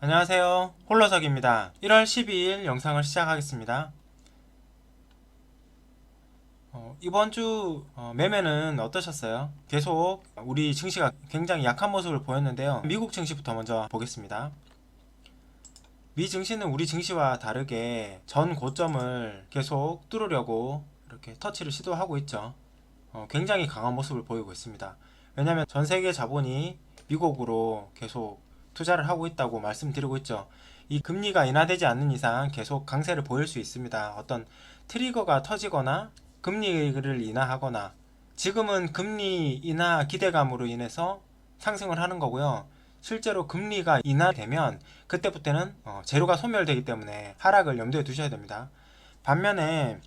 안녕하세요. 홀로석입니다. 1월 12일 영상을 시작하겠습니다. 어, 이번 주 어, 매매는 어떠셨어요? 계속 우리 증시가 굉장히 약한 모습을 보였는데요. 미국 증시부터 먼저 보겠습니다. 미 증시는 우리 증시와 다르게 전 고점을 계속 뚫으려고 이렇게 터치를 시도하고 있죠. 어, 굉장히 강한 모습을 보이고 있습니다. 왜냐하면 전 세계 자본이 미국으로 계속 투자를 하고 있다고 말씀드리고 있죠. 이 금리가 인하되지 않는 이상 계속 강세를 보일 수 있습니다. 어떤 트리거가 터지거나 금리를 인하하거나 지금은 금리 인하 기대감으로 인해서 상승을 하는 거고요. 실제로 금리가 인하되면 그때부터는 어, 재료가 소멸되기 때문에 하락을 염두에 두셔야 됩니다. 반면에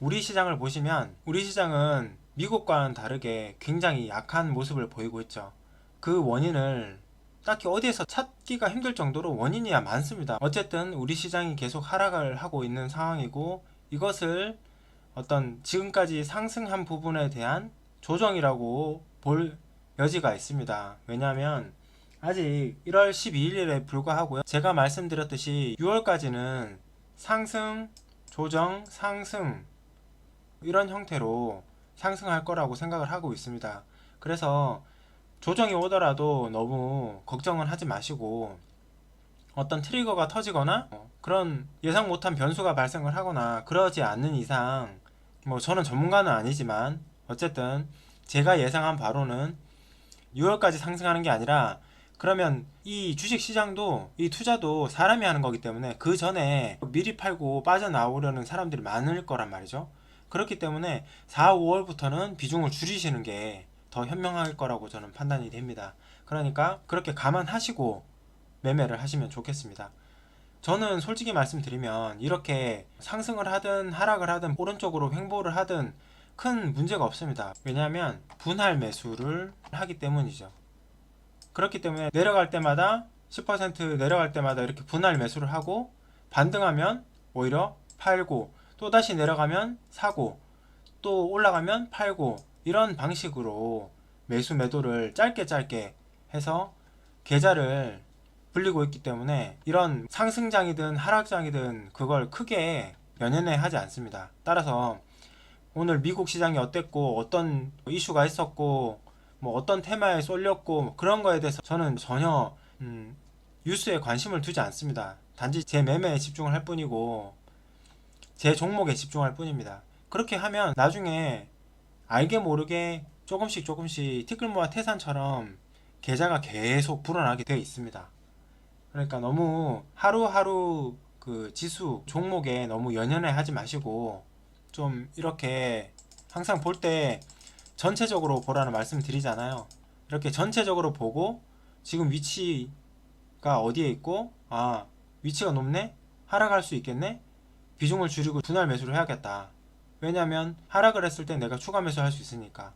우리 시장을 보시면 우리 시장은 미국과는 다르게 굉장히 약한 모습을 보이고 있죠. 그 원인을 딱히 어디에서 찾기가 힘들 정도로 원인이야 많습니다. 어쨌든 우리 시장이 계속 하락을 하고 있는 상황이고 이것을 어떤 지금까지 상승한 부분에 대한 조정이라고 볼 여지가 있습니다. 왜냐하면 아직 1월 12일에 불과하고요. 제가 말씀드렸듯이 6월까지는 상승, 조정, 상승 이런 형태로 상승할 거라고 생각을 하고 있습니다. 그래서 조정이 오더라도 너무 걱정은 하지 마시고 어떤 트리거가 터지거나 어, 그런 예상 못한 변수가 발생을 하거나 그러지 않는 이상 뭐 저는 전문가는 아니지만 어쨌든 제가 예상한 바로는 6월까지 상승하는 게 아니라 그러면 이 주식 시장도 이 투자도 사람이 하는 거기 때문에 그 전에 미리 팔고 빠져나오려는 사람들이 많을 거란 말이죠. 그렇기 때문에 4, 5월부터는 비중을 줄이시는 게 더 현명할 거라고 저는 판단이 됩니다. 그러니까 그렇게 감안하시고 매매를 하시면 좋겠습니다. 저는 솔직히 말씀드리면 이렇게 상승을 하든 하락을 하든 오른쪽으로 횡보를 하든 큰 문제가 없습니다. 왜냐하면 분할 매수를 하기 때문이죠. 그렇기 때문에 내려갈 때마다 10% 내려갈 때마다 이렇게 분할 매수를 하고 반등하면 오히려 팔고 또 다시 내려가면 사고 또 올라가면 팔고 이런 방식으로 매수 매도를 짧게 짧게 해서 계좌를 불리고 있기 때문에 이런 상승장이든 하락장이든 그걸 크게 연연해 하지 않습니다. 따라서 오늘 미국 시장이 어땠고 어떤 이슈가 있었고 뭐 어떤 테마에 쏠렸고 그런 거에 대해서 저는 전혀 음, 뉴스에 관심을 두지 않습니다. 단지 제 매매에 집중을 할 뿐이고 제 종목에 집중할 뿐입니다. 그렇게 하면 나중에 알게 모르게 조금씩 조금씩 티끌모아 태산처럼 계좌가 계속 불어나게 되어 있습니다. 그러니까 너무 하루하루 그 지수 종목에 너무 연연해 하지 마시고 좀 이렇게 항상 볼 때 전체적으로 보라는 말씀 드리잖아요. 이렇게 전체적으로 보고 지금 위치가 어디에 있고 아 위치가 높네 하락할 수 있겠네 비중을 줄이고 분할 매수를 해야겠다. 왜냐면 하락을 했을 때 내가 추가 매수할 수 있으니까.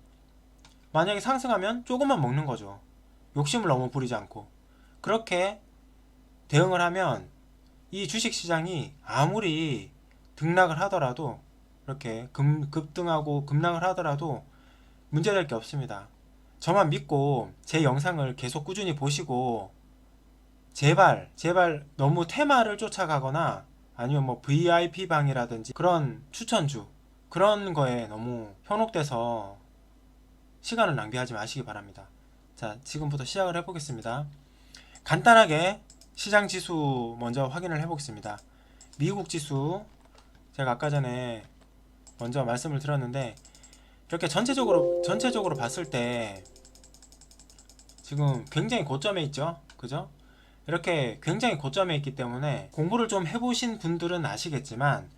만약에 상승하면 조금만 먹는 거죠. 욕심을 너무 부리지 않고. 그렇게 대응을 하면 이 주식 시장이 아무리 등락을 하더라도 이렇게 금, 급등하고 급락을 하더라도 문제될 게 없습니다. 저만 믿고 제 영상을 계속 꾸준히 보시고 제발 제발 너무 테마를 쫓아가거나 아니면 뭐 VIP 방이라든지 그런 추천주 그런 거에 너무 현혹돼서 시간을 낭비하지 마시기 바랍니다. 자, 지금부터 시작을 해보겠습니다. 간단하게 시장 지수 먼저 확인을 해보겠습니다. 미국 지수 제가 아까 전에 먼저 말씀을 드렸는데 이렇게 전체적으로 전체적으로 봤을 때 지금 굉장히 고점에 있죠, 그죠? 이렇게 굉장히 고점에 있기 때문에 공부를 좀 해보신 분들은 아시겠지만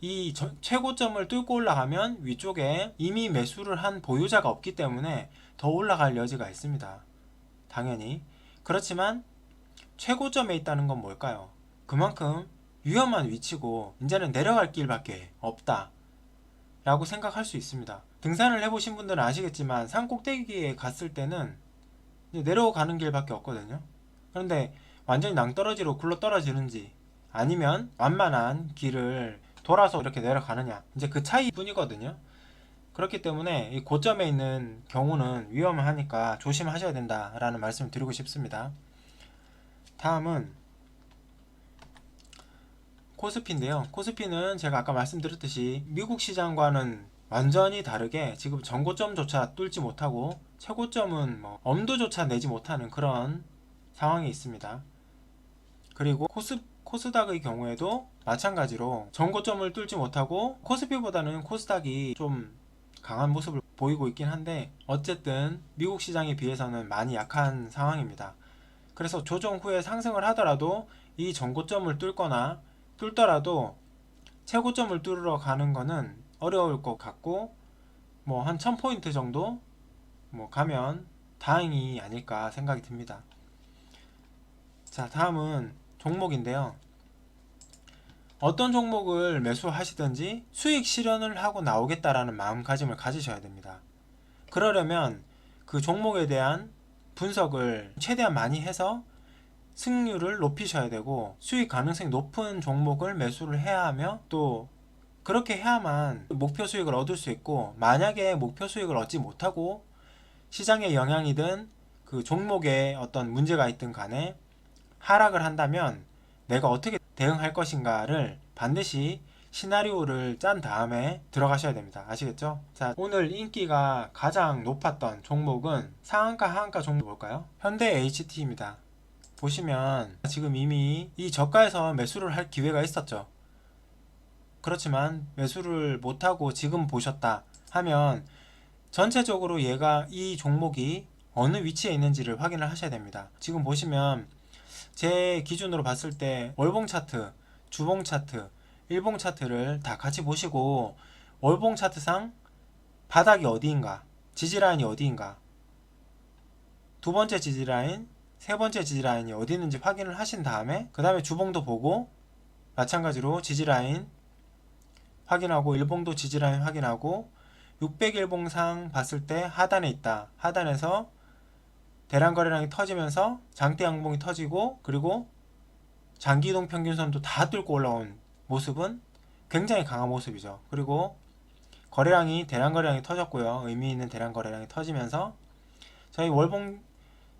이 저- 최고점을 뚫고 올라가면 위쪽에 이미 매수를 한 보유자가 없기 때문에 더 올라갈 여지가 있습니다. 당연히. 그렇지만 최고점에 있다는 건 뭘까요? 그만큼 위험한 위치고 이제는 내려갈 길밖에 없다. 라고 생각할 수 있습니다. 등산을 해보신 분들은 아시겠지만 산 꼭대기에 갔을 때는 내려가는 길밖에 없거든요. 그런데 완전히 낭떠러지로 굴러 떨어지는지 아니면 완만한 길을 돌아서 이렇게 내려가느냐 이제 그 차이 뿐이거든요. 그렇기 때문에 이 고점에 있는 경우는 위험하니까 조심하셔야 된다라는 말씀을 드리고 싶습니다. 다음은 코스피인데요. 코스피는 제가 아까 말씀드렸듯이 미국 시장과는 완전히 다르게 지금 전고점조차 뚫지 못하고 최고점은 뭐 엄도조차 내지 못하는 그런 상황이 있습니다. 그리고 코스 코스닥의 경우에도 마찬가지로 전고점을 뚫지 못하고 코스피보다는 코스닥이 좀 강한 모습을 보이고 있긴 한데 어쨌든 미국 시장에 비해서는 많이 약한 상황입니다. 그래서 조정 후에 상승을 하더라도 이 전고점을 뚫거나 뚫더라도 최고점을 뚫으러 가는 거는 어려울 것 같고 뭐 한 1000포인트 정도 뭐 가면 다행이 아닐까 생각이 듭니다. 자, 다음은 종목인데요. 어떤 종목을 매수하시든지 수익 실현을 하고 나오겠다라는 마음가짐을 가지셔야 됩니다. 그러려면 그 종목에 대한 분석을 최대한 많이 해서 승률을 높이셔야 되고 수익 가능성이 높은 종목을 매수를 해야 하며 또 그렇게 해야만 목표 수익을 얻을 수 있고 만약에 목표 수익을 얻지 못하고 시장의 영향이든 그 종목에 어떤 문제가 있든 간에 하락을 한다면 내가 어떻게 대응할 것인가를 반드시 시나리오를 짠 다음에 들어가셔야 됩니다. 아시겠죠? 자, 오늘 인기가 가장 높았던 종목은 상한가 하한가 종목 볼까요? 현대 HT입니다. 보시면 지금 이미 이 저가에서 매수를 할 기회가 있었죠. 그렇지만 매수를 못하고 지금 보셨다 하면 전체적으로 얘가 이 종목이 어느 위치에 있는지를 확인을 하셔야 됩니다. 지금 보시면 제 기준으로 봤을 때 월봉 차트, 주봉 차트, 일봉 차트를 다 같이 보시고 월봉 차트상 바닥이 어디인가, 지지라인이 어디인가, 두 번째 지지라인, 세 번째 지지라인이 어디 있는지 확인을 하신 다음에 그 다음에 주봉도 보고 마찬가지로 지지라인 확인하고 일봉도 지지라인 확인하고 600일봉상 봤을 때 하단에 있다. 하단에서 대량 거래량이 터지면서 장대 양봉이 터지고 그리고 장기이동 평균선도 다 뚫고 올라온 모습은 굉장히 강한 모습이죠. 그리고 거래량이 대량 거래량이 터졌고요. 의미 있는 대량 거래량이 터지면서 저희 월봉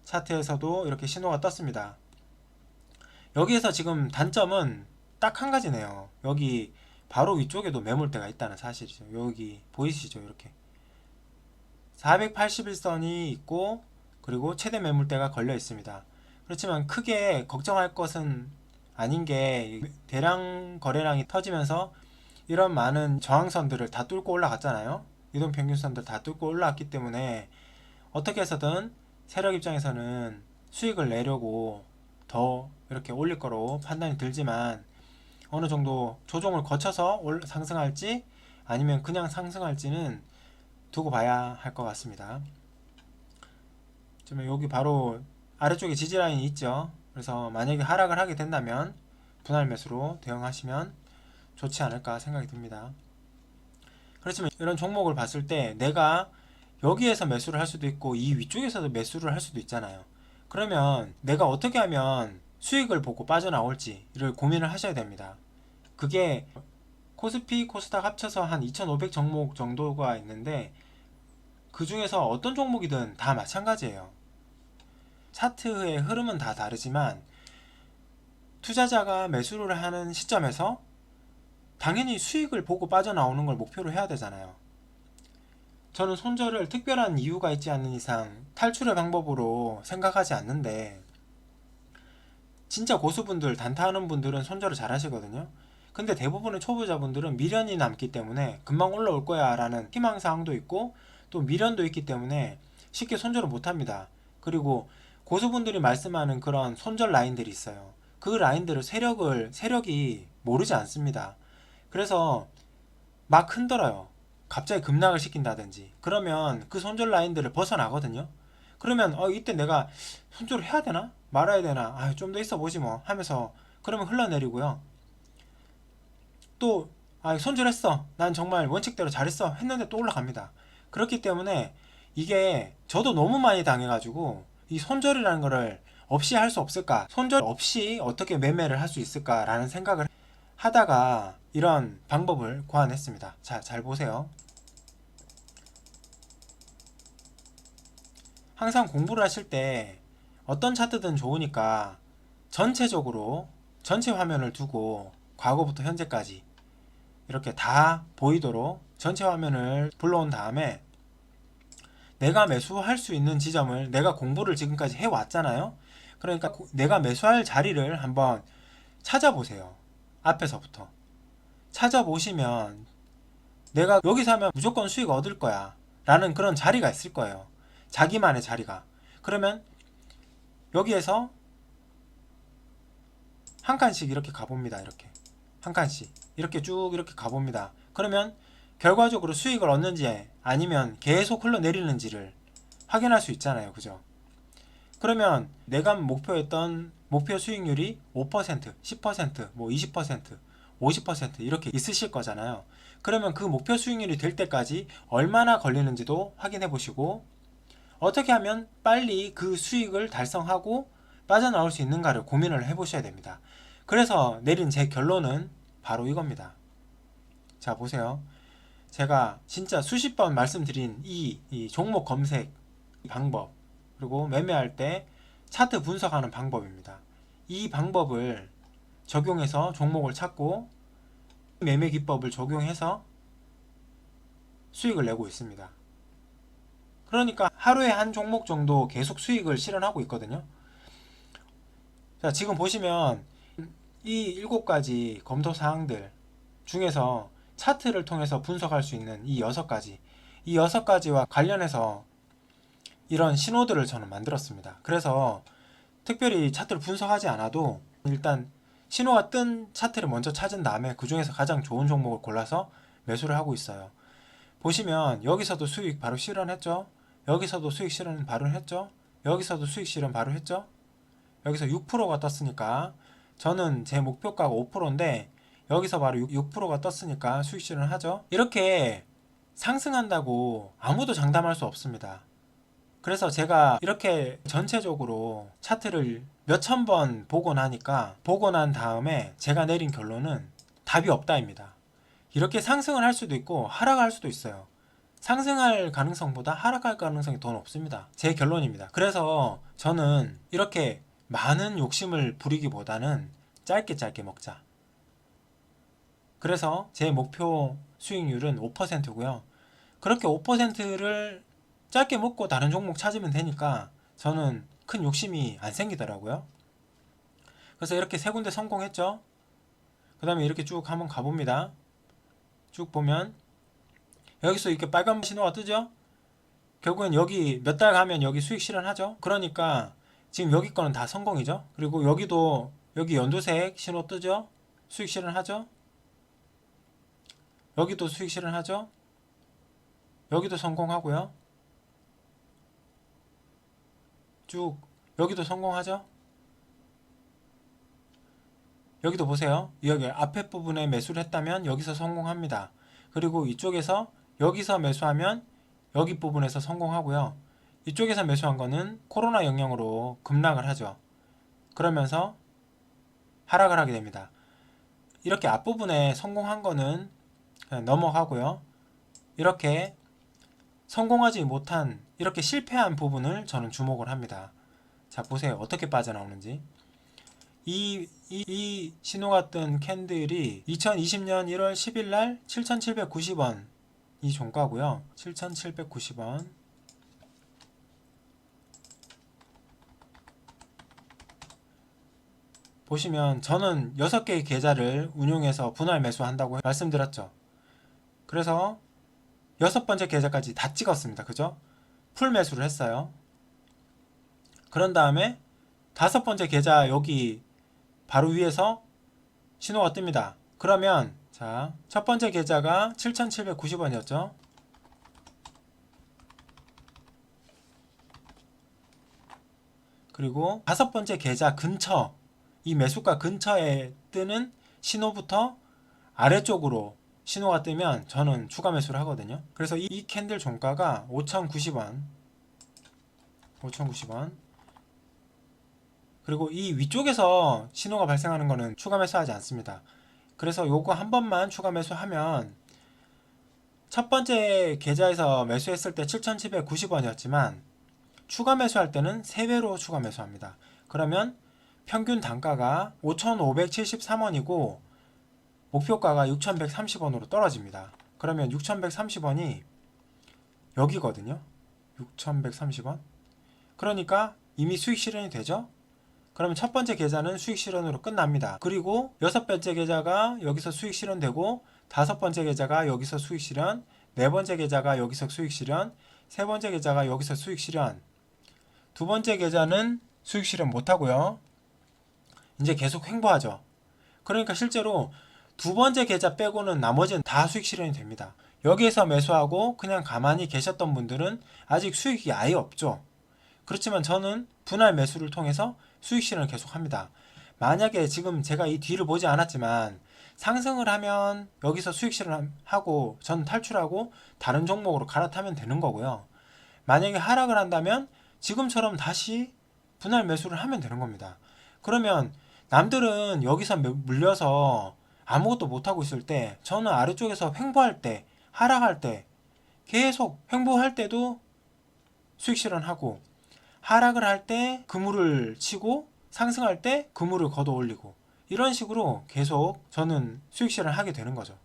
차트에서도 이렇게 신호가 떴습니다. 여기에서 지금 단점은 딱 한 가지네요. 여기 바로 위쪽에도 매물대가 있다는 사실이죠. 여기 보이시죠? 이렇게 481선이 있고 그리고 최대 매물대가 걸려 있습니다. 그렇지만 크게 걱정할 것은 아닌 게 대량 거래량이 터지면서 이런 많은 저항선들을 다 뚫고 올라갔잖아요. 이동 평균선들 다 뚫고 올라왔기 때문에 어떻게 해서든 세력 입장에서는 수익을 내려고 더 이렇게 올릴 거로 판단이 들지만 어느 정도 조정을 거쳐서 올- 상승할지 아니면 그냥 상승할지는 두고 봐야 할 것 같습니다. 지금 여기 바로 아래쪽에 지지라인이 있죠. 그래서 만약에 하락을 하게 된다면 분할 매수로 대응하시면 좋지 않을까 생각이 듭니다. 그렇지만 이런 종목을 봤을 때 내가 여기에서 매수를 할 수도 있고 이 위쪽에서도 매수를 할 수도 있잖아요. 그러면 내가 어떻게 하면 수익을 보고 빠져나올지를 고민을 하셔야 됩니다. 그게 코스피, 코스닥 합쳐서 한 2,500 종목 정도가 있는데 그 중에서 어떤 종목이든 다 마찬가지예요. 차트의 흐름은 다 다르지만 투자자가 매수를 하는 시점에서 당연히 수익을 보고 빠져나오는 걸 목표로 해야 되잖아요. 저는 손절을 특별한 이유가 있지 않는 이상 탈출의 방법으로 생각하지 않는데 진짜 고수분들 단타하는 분들은 손절을 잘 하시거든요. 근데 대부분의 초보자분들은 미련이 남기 때문에 금방 올라올 거야 라는 희망사항도 있고 또 미련도 있기 때문에 쉽게 손절을 못 합니다. 그리고 고수분들이 말씀하는 그런 손절 라인들이 있어요. 그 라인들을 세력을 세력이 모르지 않습니다. 그래서 막 흔들어요. 갑자기 급락을 시킨다든지 그러면 그 손절 라인들을 벗어나거든요. 그러면 어 이때 내가 손절을 해야 되나 말아야 되나 아 좀 더 있어 보지 뭐 하면서 그러면 흘러내리고요. 또 아, 손절했어. 난 정말 원칙대로 잘했어. 했는데 또 올라갑니다. 그렇기 때문에 이게 저도 너무 많이 당해가지고 이 손절이라는 거를 없이 할 수 없을까? 손절 없이 어떻게 매매를 할 수 있을까라는 생각을 하다가 이런 방법을 고안했습니다. 자, 잘 보세요. 항상 공부를 하실 때 어떤 차트든 좋으니까 전체적으로 전체 화면을 두고 과거부터 현재까지 이렇게 다 보이도록 전체 화면을 불러온 다음에 내가 매수할 수 있는 지점을 내가 공부를 지금까지 해왔잖아요. 그러니까 고- 내가 매수할 자리를 한번 찾아보세요. 앞에서부터. 찾아보시면 내가 여기서 하면 무조건 수익 얻을 거야. 라는 그런 자리가 있을 거예요. 자기만의 자리가. 그러면 여기에서 한 칸씩 이렇게 가봅니다. 이렇게. 한 칸씩. 이렇게 쭉 이렇게 가봅니다. 그러면 결과적으로 수익을 얻는지 아니면 계속 흘러내리는지를 확인할 수 있잖아요. 그죠? 그러면 내가 목표했던 목표 수익률이 5%, 10%, 뭐 20%, 50% 이렇게 있으실 거잖아요. 그러면 그 목표 수익률이 될 때까지 얼마나 걸리는지도 확인해 보시고 어떻게 하면 빨리 그 수익을 달성하고 빠져나올 수 있는가를 고민을 해 보셔야 됩니다. 그래서 내린 제 결론은 바로 이겁니다. 자, 보세요. 제가 진짜 수십 번 말씀드린 이, 이 종목 검색 방법, 그리고 매매할 때 차트 분석하는 방법입니다. 이 방법을 적용해서 종목을 찾고 매매 기법을 적용해서 수익을 내고 있습니다. 그러니까 하루에 한 종목 정도 계속 수익을 실현하고 있거든요. 자, 지금 보시면 이 일곱 가지 검토 사항들 중에서 차트를 통해서 분석할 수 있는 이 여섯 가지, 이 여섯 가지와 관련해서 이런 신호들을 저는 만들었습니다. 그래서 특별히 차트를 분석하지 않아도 일단 신호가 뜬 차트를 먼저 찾은 다음에 그 중에서 가장 좋은 종목을 골라서 매수를 하고 있어요. 보시면 여기서도 수익 바로 실현했죠. 여기서도 수익 실현 바로 했죠. 여기서도 수익 실현 바로 했죠. 여기서 6%가 떴으니까 저는 제 목표가가 5%인데 여기서 바로 6, 6%가 떴으니까 수익 실현 하죠. 이렇게 상승한다고 아무도 장담할 수 없습니다. 그래서 제가 이렇게 전체적으로 차트를 몇천 번 보고 나니까 보고 난 다음에 제가 내린 결론은 답이 없다입니다. 이렇게 상승을 할 수도 있고 하락할 수도 있어요. 상승할 가능성보다 하락할 가능성이 더 높습니다. 제 결론입니다. 그래서 저는 이렇게 많은 욕심을 부리기보다는 짧게 짧게 먹자. 그래서 제 목표 수익률은 5%고요. 그렇게 5%를 짧게 먹고 다른 종목 찾으면 되니까 저는 큰 욕심이 안 생기더라고요. 그래서 이렇게 세 군데 성공했죠. 그 다음에 이렇게 쭉 한번 가봅니다. 쭉 보면 여기서 이렇게 빨간 신호가 뜨죠. 결국엔 여기 몇 달 가면 여기 수익 실현하죠. 그러니까 지금 여기 거는 다 성공이죠. 그리고 여기도 여기 연두색 신호 뜨죠. 수익 실현하죠. 여기도 수익 실현하죠. 여기도 성공하고요. 쭉 여기도 성공하죠. 여기도 보세요. 여기 앞에 부분에 매수를 했다면 여기서 성공합니다. 그리고 이쪽에서 여기서 매수하면 여기 부분에서 성공하고요. 이쪽에서 매수한 거는 코로나 영향으로 급락을 하죠. 그러면서 하락을 하게 됩니다. 이렇게 앞부분에 성공한 거는 넘어가고요. 이렇게 성공하지 못한 이렇게 실패한 부분을 저는 주목을 합니다. 자 보세요. 어떻게 빠져나오는지. 이, 이, 이 신호가 뜬 캔들이 2020년 1월 10일 날 7,790원 이 종가고요. 7,790원. 보시면 저는 6개의 계좌를 운용해서 분할 매수한다고 말씀드렸죠 그래서 여섯 번째 계좌까지 다 찍었습니다. 그죠? 풀 매수를 했어요. 그런 다음에 다섯 번째 계좌 여기 바로 위에서 신호가 뜹니다. 그러면 자, 첫 번째 계좌가 7,790원이었죠. 그리고 다섯 번째 계좌 근처 이 매수가 근처에 뜨는 신호부터 아래쪽으로 신호가 뜨면 저는 추가 매수를 하거든요. 그래서 이, 이 캔들 종가가 5,090원. 5,090원. 그리고 이 위쪽에서 신호가 발생하는 거는 추가 매수하지 않습니다. 그래서 요거 한 번만 추가 매수하면 첫 번째 계좌에서 매수했을 때 7,790원이었지만 추가 매수할 때는 3배로 추가 매수합니다. 그러면 평균 단가가 5,573원이고 목표가가 6,130원으로 떨어집니다. 그러면 6,130원이 여기거든요. 6,130원. 그러니까 이미 수익 실현이 되죠. 그러면 첫 번째 계좌는 수익 실현으로 끝납니다. 그리고 여섯 번째 계좌가 여기서 수익 실현되고 다섯 번째 계좌가 여기서 수익 실현, 네 번째 계좌가 여기서 수익 실현, 세 번째 계좌가 여기서 수익 실현. 두 번째 계좌는 수익 실현 못 하고요. 이제 계속 횡보하죠. 그러니까 실제로 두 번째 계좌 빼고는 나머지는 다 수익 실현이 됩니다. 여기에서 매수하고 그냥 가만히 계셨던 분들은 아직 수익이 아예 없죠. 그렇지만 저는 분할 매수를 통해서 수익 실현을 계속 합니다. 만약에 지금 제가 이 뒤를 보지 않았지만 상승을 하면 여기서 수익 실현하고 전 탈출하고 다른 종목으로 갈아타면 되는 거고요. 만약에 하락을 한다면 지금처럼 다시 분할 매수를 하면 되는 겁니다. 그러면 남들은 여기서 매- 물려서 아무것도 못하고 있을 때 저는 아래쪽에서 횡보할 때 하락할 때 계속 횡보할 때도 수익 실현하고 하락을 할 때 그물을 치고 상승할 때 그물을 걷어 올리고 이런 식으로 계속 저는 수익 실현을 하게 되는 거죠.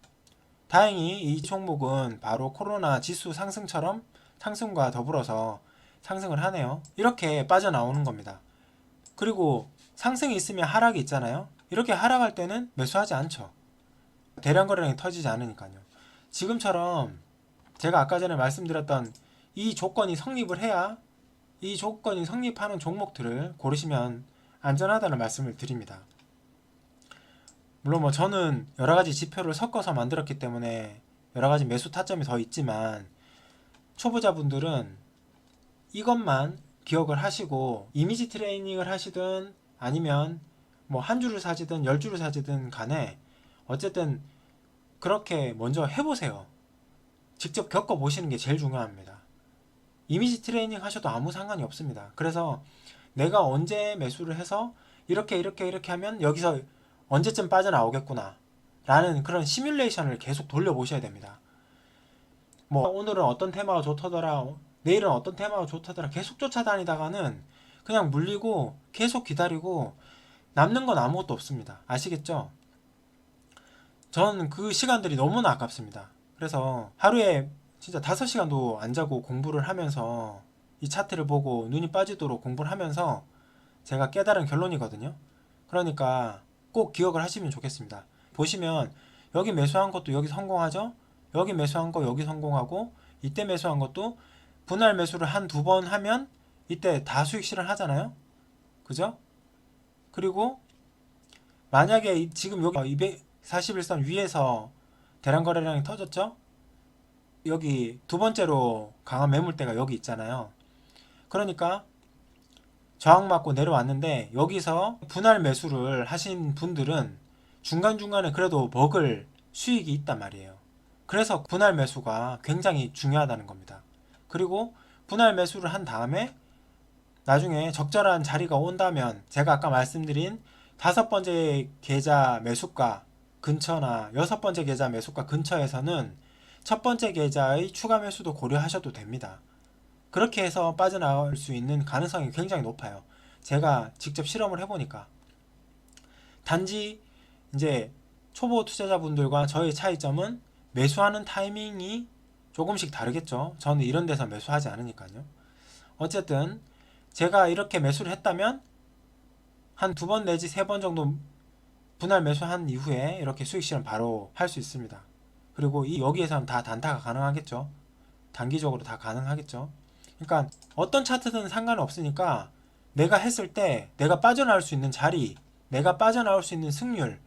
다행히 이 종목은 바로 코로나 지수 상승처럼 상승과 더불어서 상승을 하네요. 이렇게 빠져나오는 겁니다. 그리고 상승이 있으면 하락이 있잖아요. 이렇게 하락할 때는 매수하지 않죠. 대량 거래량이 터지지 않으니까요. 지금처럼 제가 아까 전에 말씀드렸던 이 조건이 성립을 해야 이 조건이 성립하는 종목들을 고르시면 안전하다는 말씀을 드립니다. 물론 뭐 저는 여러 가지 지표를 섞어서 만들었기 때문에 여러 가지 매수 타점이 더 있지만 초보자분들은 이것만 기억을 하시고 이미지 트레이닝을 하시든 아니면 뭐 한 줄을 사지든 열 줄을 사지든 간에 어쨌든 그렇게 먼저 해보세요. 직접 겪어보시는 게 제일 중요합니다. 이미지 트레이닝 하셔도 아무 상관이 없습니다. 그래서 내가 언제 매수를 해서 이렇게 이렇게 이렇게 하면 여기서 언제쯤 빠져나오겠구나 라는 그런 시뮬레이션을 계속 돌려보셔야 됩니다. 뭐 오늘은 어떤 테마가 좋다더라 내일은 어떤 테마가 좋다더라 계속 쫓아다니다가는 그냥 물리고 계속 기다리고 남는 건 아무것도 없습니다. 아시겠죠? 저는 그 시간들이 너무나 아깝습니다. 그래서 하루에 진짜 5시간도 안 자고 공부를 하면서 이 차트를 보고 눈이 빠지도록 공부를 하면서 제가 깨달은 결론이거든요. 그러니까 꼭 기억을 하시면 좋겠습니다. 보시면 여기 매수한 것도 여기 성공하죠? 여기 매수한 거 여기 성공하고 이때 매수한 것도 분할 매수를 한 두 번 하면 이때 다 수익 실현 하잖아요. 그죠? 그리고 만약에 이- 지금 여기 241선 위에서 대량 거래량이 터졌죠? 여기 두 번째로 강한 매물대가 여기 있잖아요. 그러니까 저항 맞고 내려왔는데 여기서 분할 매수를 하신 분들은 중간중간에 그래도 먹을 수익이 있단 말이에요. 그래서 분할 매수가 굉장히 중요하다는 겁니다. 그리고 분할 매수를 한 다음에 나중에 적절한 자리가 온다면 제가 아까 말씀드린 다섯 번째 계좌 매수가 근처나 여섯 번째 계좌 매수가 근처에서는 첫 번째 계좌의 추가 매수도 고려하셔도 됩니다. 그렇게 해서 빠져나올 수 있는 가능성이 굉장히 높아요. 제가 직접 실험을 해보니까. 단지 이제 초보 투자자분들과 저의 차이점은 매수하는 타이밍이 조금씩 다르겠죠. 저는 이런 데서 매수하지 않으니까요. 어쨌든 제가 이렇게 매수를 했다면 한 두 번 내지 세 번 정도 분할 매수한 이후에 이렇게 수익 실현 바로 할 수 있습니다. 그리고 이 여기에서는 다 단타가 가능하겠죠. 단기적으로 다 가능하겠죠. 그러니까 어떤 차트든 상관없으니까 내가 했을 때 내가 빠져나올 수 있는 자리, 내가 빠져나올 수 있는 승률을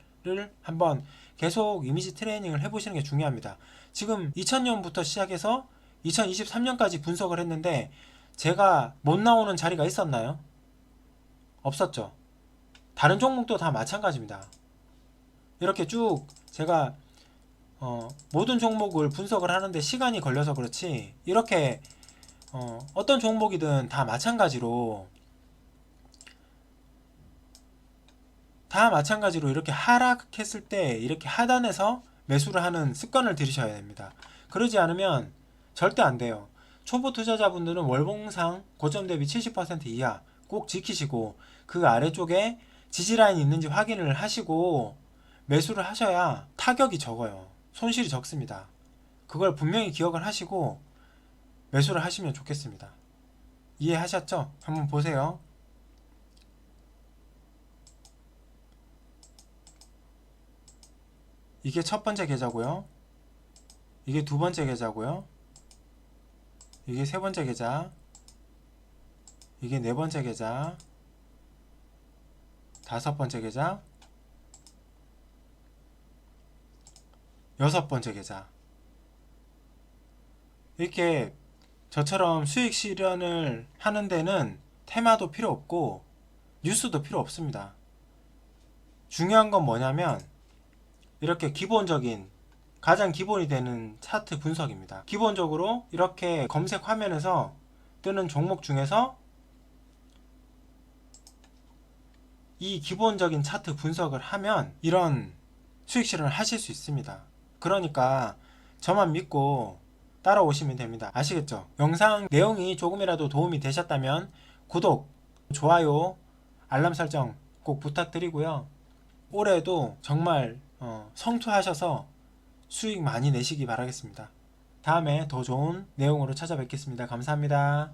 한번 계속 이미지 트레이닝을 해보시는 게 중요합니다. 지금 2000년부터 시작해서 2023년까지 분석을 했는데 제가 못 나오는 자리가 있었나요? 없었죠. 다른 종목도 다 마찬가지입니다. 이렇게 쭉 제가 어, 모든 종목을 분석을 하는데 시간이 걸려서 그렇지 이렇게 어, 어떤 종목이든 다 마찬가지로 다 마찬가지로 이렇게 하락했을 때 이렇게 하단에서 매수를 하는 습관을 들이셔야 됩니다. 그러지 않으면 절대 안 돼요. 초보 투자자분들은 월봉상 고점 대비 70% 이하 꼭 지키시고 그 아래쪽에 지지라인이 있는지 확인을 하시고 매수를 하셔야 타격이 적어요. 손실이 적습니다. 그걸 분명히 기억을 하시고 매수를 하시면 좋겠습니다. 이해하셨죠? 한번 보세요. 이게 첫 번째 계좌고요. 이게 두 번째 계좌고요. 이게 세 번째 계좌. 이게 네 번째 계좌. 다섯 번째 계좌. 여섯 번째 계좌. 이렇게 저처럼 수익 실현을 하는 데는 테마도 필요 없고 뉴스도 필요 없습니다. 중요한 건 뭐냐면 이렇게 기본적인 가장 기본이 되는 차트 분석입니다. 기본적으로 이렇게 검색 화면에서 뜨는 종목 중에서 이 기본적인 차트 분석을 하면 이런 수익 실현을 하실 수 있습니다. 그러니까 저만 믿고 따라오시면 됩니다. 아시겠죠? 영상 내용이 조금이라도 도움이 되셨다면 구독, 좋아요, 알람 설정 꼭 부탁드리고요. 올해도 정말 어, 성투하셔서 수익 많이 내시기 바라겠습니다. 다음에 더 좋은 내용으로 찾아뵙겠습니다. 감사합니다.